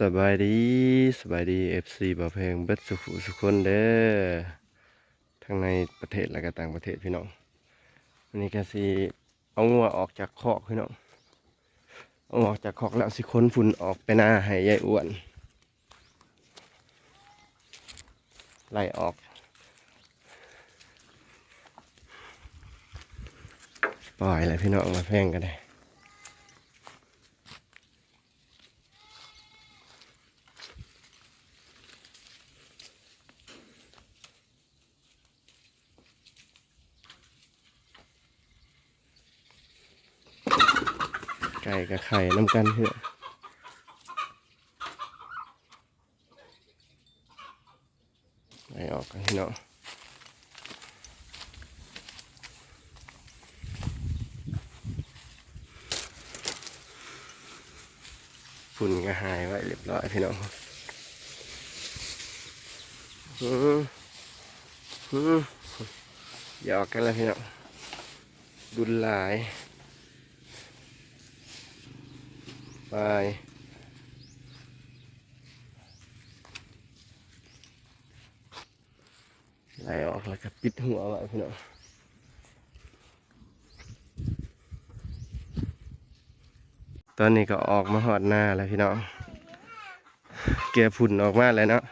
สบายดีสบายดีเอฟซีบ่าวแพงเบิดสุขสุขคนเด้อทั้งในประเทศและก็ต่างประเทศพี่น้องวันนี้ก็สิเอางัวออกจากคอกพี่น้องเอาออกจากคอกแล้วสิค้นฝุ่นออกไปหน้าให้ยายอ้วนไล่ออก ปล่อยเลยพี่น้องมาแพงกันได้ ก่กับไข่น้ำกันเถอะไล่ออกกันพี่น้องฝุ่นก็หายไว้เรียบร้อยพี่น้องอือหยอกกันแล้วพี่น้องดุลหลาย ไปไหลออกแล้วก็ปิดหัวไว้พี่น้องตอนนี้ก็ออกมาหอดหน้าแล้วพี่น้องเกลี่ยฝุ่นออกมาแล้วเนาะ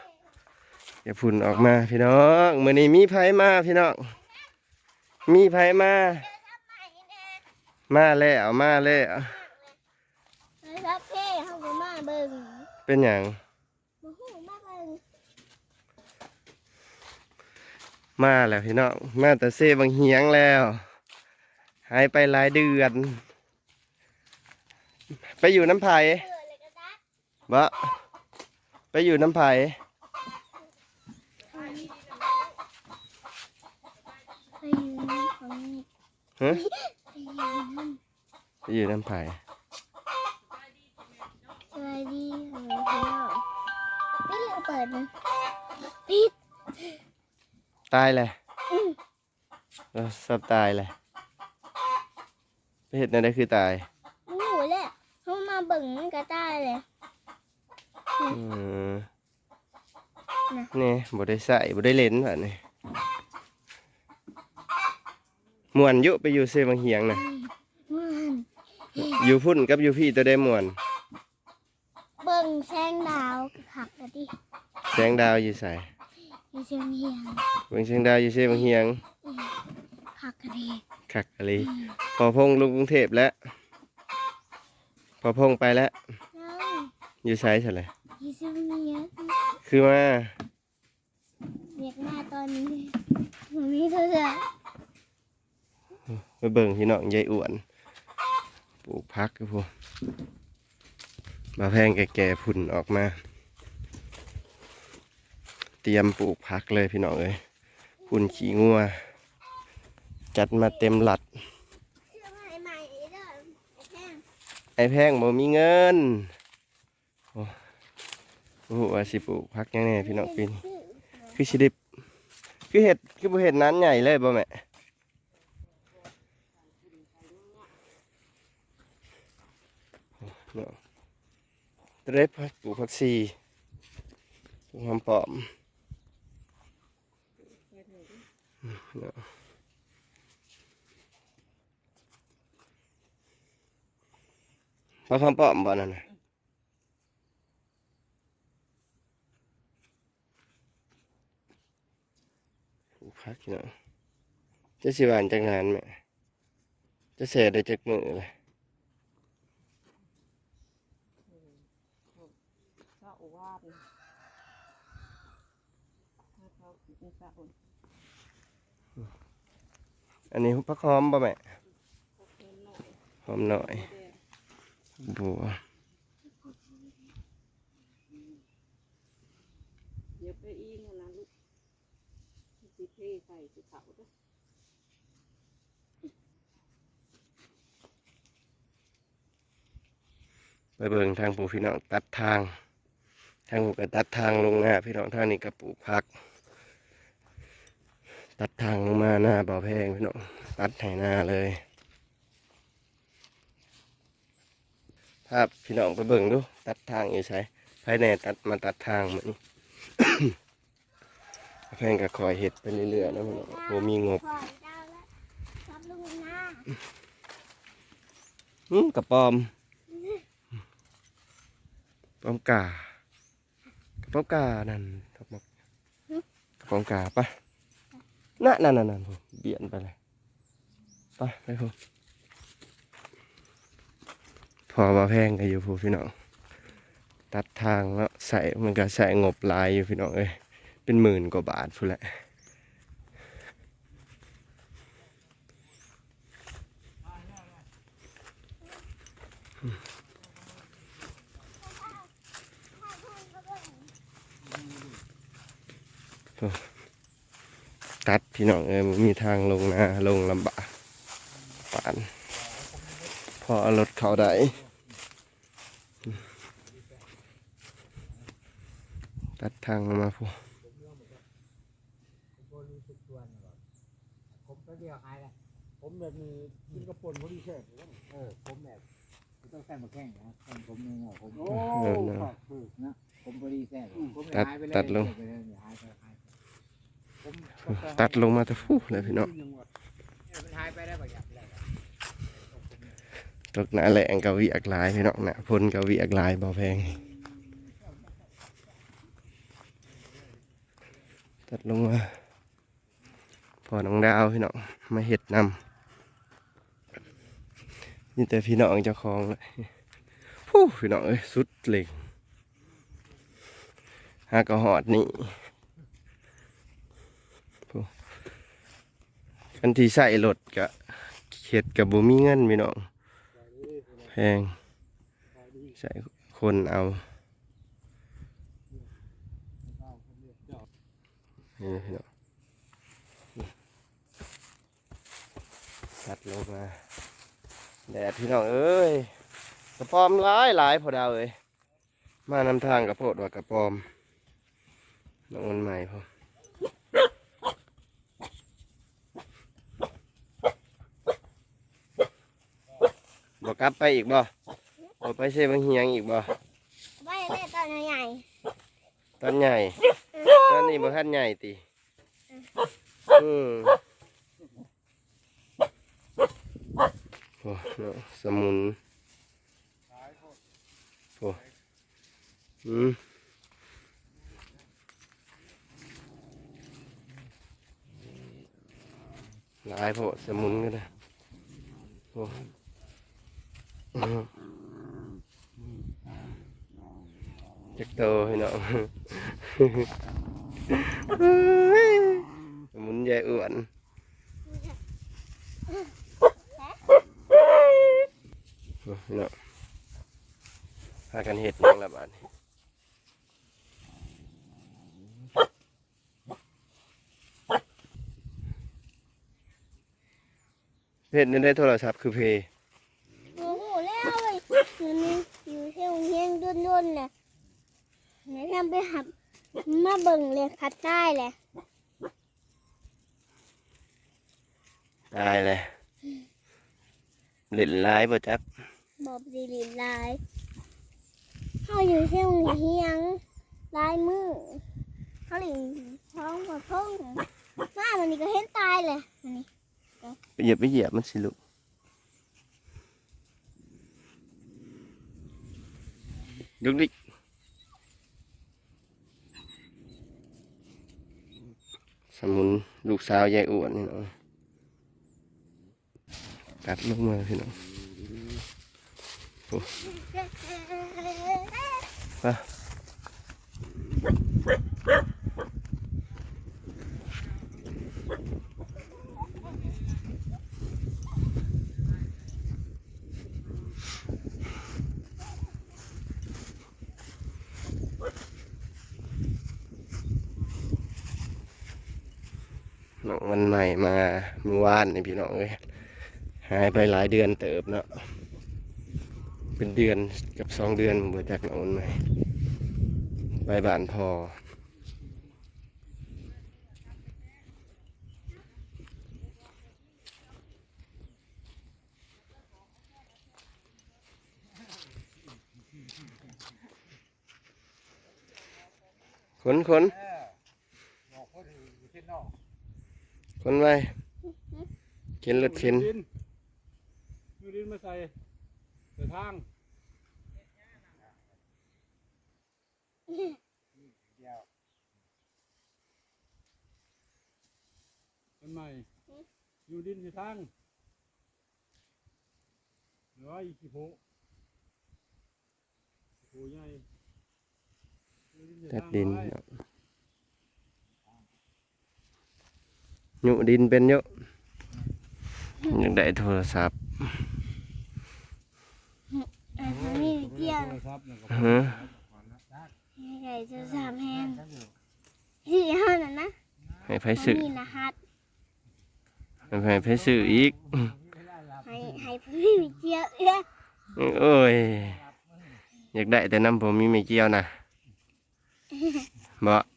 เกลี่ยฝุ่นออกมาพี่น้องเมื่อนี้มีไผมาพี่น้องมีไผมา มาแล้วมาแล้ว เฮ้ยครับเพ่เขาก็มาเบิ่ง เป็นอย่าง มาแล้วพี่น้อง มาแต่เซบางเฮียงแล้ว หายไปหลายเดือน ไปอยู่น้ำไผ่บะไปอยู่น้ำไผ่ฮะไปอยู่น้ำไผ่ ตายเลยอืมเราสับตายเลยไปเห็ดนั่นได้คือตายหนูแหละเขามาเบิ่งมันก็ได้เลยอืมนี่บ่ได้ใส่บ่ได้เล่นแบบนี้มวนอยุไปอยู่เซบางเฮียงนะมันอยู่พุ่นกับอยู่พี่ตัวได้มวนเบิ่งแสงดาวขักกันดิแสงดาวอยู่ใส่ มีเสียงเฮียงเบิ่งแสงดาวอยู่เซบางเฮียงขักกันดิคักอะไรพอพงลงกรุงเทพแล้วพอพงไปแล้วนั่งอยู่ไซส์อะไรมีเสียงเฮียงคือว่าเรียกมาตอนนี้หนูมีเธอเถอะไปเบิ่งพี่น้องยายอ้วนปลูกพักครับพวกมาแพงแก่ๆผุ่นออกมา เตรียมปลูกพักเลยพี่น้องเอ้ยพุ่นขี้งัว จัดมาเต็มหลัด ไอ้แท่งไอ้แพงบ่มีเงิน โอ้โหว่าสิปลูกพักยังไงพี่น้องปีนคือสิดิบคือเห็ดคือบ่เห็ดนั้นใหญ่เลยบ่แม่เตร็บปลูกผักชีปลูกหอมปอม เนาะผักหอมปอมบ่นั่นน่ะปลูกผักเนาะจะสิหวานจังงานแม่จะเสียได้จักมือเลยเจ้าอาวาสนะเขาสระอุ่น อันนี้ผักหอมบ่แม่เขาเพิ่มหน่อยหอมหน่อยแดงบัวเดี๋ยวไปอีกนะนะลูกสิเทใส่สิเขาเด้อไปเบิ่งทางปู่พี่น้องตัดทาง ทางปู่ก็ตัดทางลงหน้าพี่น้องทางนี้ก็ปลูกผัก ตัดทางลงมาหน้าบ่อแพงพี่น้องตัดให้หน้าเลยภาพพี่น้องไปเบิ่งดู ตัดทางอยู่ใช่ภายในตัดมาตัดทางเหมือนแพงก็คอยเห็ดไปเรื่อยๆนะพี่น้องโบมีงบกับลุงหน้าอืมกระปอมปอมกากระปอมกานั่นกระป๋อมกะป๋อมกาปะ นั่นนั่นนั่นผมเบียนไปเลยไปไปผมพอมาแพงกันอยู่พูพี่น้องตัดทางแล้วใส่มันก็ใส่งบลายอยู่พี่น้องเอ้ยเป็นหมื่นกว่าบาทพูนแหละ ตัดพี่น้องเอ้ยบ่มีทางลงนะลงลำบากปาน พอเอารถเขาได้ตัดทางมาพูผมรู้สึกตัวนะครับผมก็เดียวหายแล้วผมแบบมีกินกระปุ่นพอดีเสร็จเออผมแบบไม่ต้องใส่มาแข้งนะแข้งผมเองอะผมโอ้ขอบคุณนะผมพอดีแซ่บผมเลยหายไปเลย ตัดลงมาแต่ฟูเลยพี่น้องตกหนาแหลงกะวิอักลายพี่น้องหนาพลกะวิอักลายบ่แพง ตัดลงมาพอน้องดาวพี่น้องมาเห็ดนำนี่แต่พี่น้องเจ้าของเลยฟู้พี่น้องเอ้ยสุดเล็กหากระหอดนี่ กันที่ใส่รถกะเข็ดกับบ่มีเงินพี่น้องแพงใส่คนเอานี่พี่น้องตัดลงมาแดดพี่น้องเอ้ยกระปอมหลายหลายพอดาวเอ้ยมานำทางกระโพดว่ากระปอมน้องมันใหม่พอ บอกกลับไปอีกบ่บอกไปเซบังเฮียงอีกบ่ไว้แม่ตอนใหญ่ตอนใหญ่ตอนนี้บ่ทันใหญ่ติอืมโอ้เนาะสมุนโอ้อืมหลายโพดสมุนก็ได้โอ้อืม จักโตพี่น้องมุนใหญ่อ้วนเนาะพากันเห็ดหยังละบาดนี้เห็ดในได้โทรศัพท์คือเพย์ โอ้โหแล้วเลยมันนี่อยู่เที่ยวเฮียงด้ นๆเลยไหนทำไปหับมาเบิ่งเลยคัดใต้เลยตายเลยเล่นร้ายบ่จักบอบดีลินลายเขาอยู่เที่ยวเฮียงลายมือเขาหลิงท้องกับท้องมามันนี่ก็เห็นตายเลยอันนี้ไปเหยียบไปเหยียบมันสิลูก ยกดิสมุนลูกสาวยายอ้วนนี่เนาะกัดลงมาพี่น้องไป วันใหม่มาเมื่อวานนี่พี่น้องเอ้ยหายไปหลายเดือนเติบเนาะเป็นเดือนกับสองเดือนเบื่จากน้องวันใหม่ไปบ้านพอขนขน เออบอกเขาถืออยู่ที่นอก ขนไว้เข็นรถเข็นมือดินมาใส่ใส่ทางเดียวเป็นใหม่อยู่ดินใส่ทางเหลืออีกกี่โผโผใหญ่ตัดทางดิน ไว้ เนาะ หยุดินเป็นเยอะยังได้โทรศัพท์ไอ้คนนี้เกี่ยวโทรศัพท์นั่นก็ฮะยังไงจะสามแฮนที่ห้าน่ะนะให้ไผซื้อนี่นะฮัทให้ไผซื้ออีกให้ให้พี่เกี่ยวเอ้ยโอ้ยอยากได้แต่น้ำผมมีไม่เกี่ยวนะบ่ไป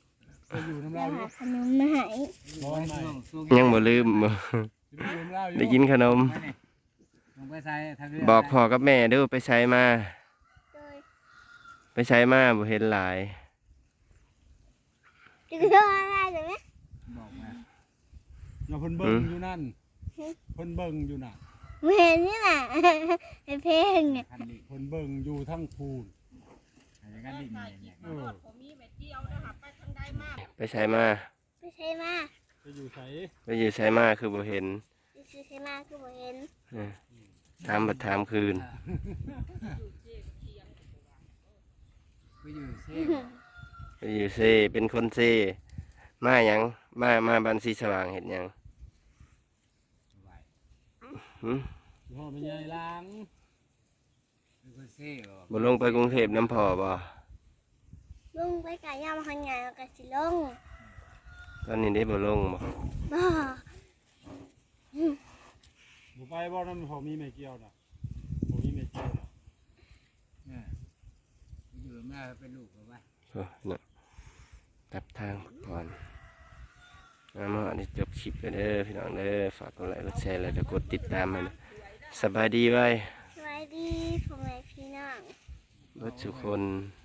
อยู่น้ำแล้ลาวยอยู่หาขนมมาให้ร้อนใหม่ยังบ่ลืมบ่ไปอยู่น้ำลายอยู่ได้กินขนม ลงไปใส่ทางเรือบอกพ่อกับแม่เด้อไปใช้มา โดยไปใช้มาบ่เห็นหลาย จะก็อะไรใช่ไหมบอกมาอย่าเพิ่นเบิ่งอยู่นั่นเพิ่นเบิ่งอยู่น่ะเหมือนนี่น่ะไอ้เพลงเนี่ยคันนี้เพิ่นเบิ่งอยู่ทั้งภูนอย่างนั้นดิเนี่ยเออผมมีแม่เจียวนะคะไปทางใดมา ไปใช้มา ไปใช้มาไปอยู่ไสไปอยู่ใช้มาคือบ่เห็นไปซื้อใช้มาคือบ่เห็นเออถามบัดถามคืนไปอยู่เซ่ไปอยู่เซเป็นคนเซมาหยังมามาบันสีสว่างเห็นหยังหึพ่อแม่ใหญ่ล้างเป็นคนเซ่เหรอบ่ลงไปกรุงเทพน้ำพอบ่ ลุงไปกายามหันงานกับสิลงตอนนี้ได้บ่ลงบ่บ่บ่ไปบ่นำพ่อมีแม่เกี่ยวน่ะบ่มีแม่เกี่ยวน่ะเนี่ยไปอยู่แม่เป็นลูกเหรอวะโอ้เนาะตัดทางก่อนเอามาอันนี้จบคลิปไปเด้อพี่น้องเด้อฝากกดไลค์กดแชร์แล้วก็กดติดตามให้นะสบายดีไว้สวัสดีพ่อแม่พี่น้องเบิดทุกคนส